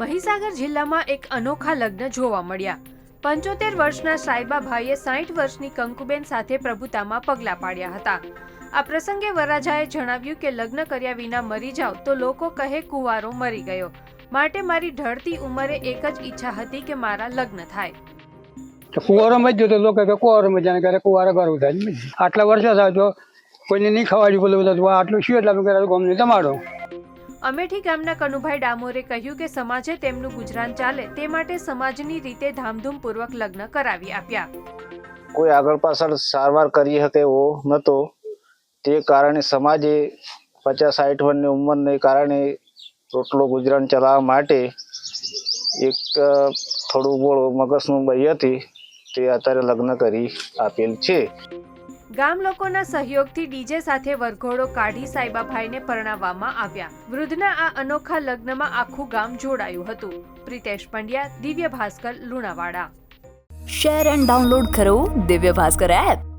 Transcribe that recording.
મહીસાગર જિલ્લામાં એક અનોખા લગ્ન જોવા મળ્યા. પંચોતેર વર્ષના સાયબાભાઈએ સાઠ વર્ષની કંકુબેન સાથે પ્રભુતામાં પગલાં પાડ્યા હતા. આ પ્રસંગે વરરાજાએ જણાવ્યું કે લગ્ન કર્યા વિના મરી જાવ તો લોકો કહે કુંવારો મરી ગયો. માટે મારી ઢળતી ઉંમરે એક જ ઈચ્છા હતી કે મારા લગ્ન થાય. કુંવારો કુંવારોમાં જ જોતો લોકો કે કુંવારોમાં જાણે કરે કુંવારો ગરવું થાય. આટલા વર્ષો થાય તો કોઈને નહીં ખવાડ્યું બોલું બધું આટલું શું એટલે અમે કરે ગમને? તમારો? અમેઠી ગામના કનુભાઈ ડામોરે કહ્યું કે સમાજે તેમનું ગુજરાન ચાલે તે માટે સમાજની રીતે ધામધૂમપૂર્વક લગ્ન કરાવી આપ્યા. કોઈ આગળ પાછળ સારવાર કરી શકે એવો નહોતો તે કારણે સમાજે પચાસ, સાઠ વર્ષની ઉંમરને કારણે રોટલો ગુજરાન ચલાવવા માટે એક થોડું બોળ મગજનું બઈ હતી. તે અત્યારે લગ્ન કરી આપેલ છે. ગામ લોકોના સહયોગથી ડીજે સાથે વરઘોડો કાઢી સાઈબાભાઈને પરણાવવામાં આવ્યા. વૃદ્ધના આ અનોખા લગ્નમાં આખું ગામ જોડાયું હતું. Pritesh Pandya, Divya Bhaskar, Lunawada. Share and download કરો દિવ્ય ભાસ્કર એપ.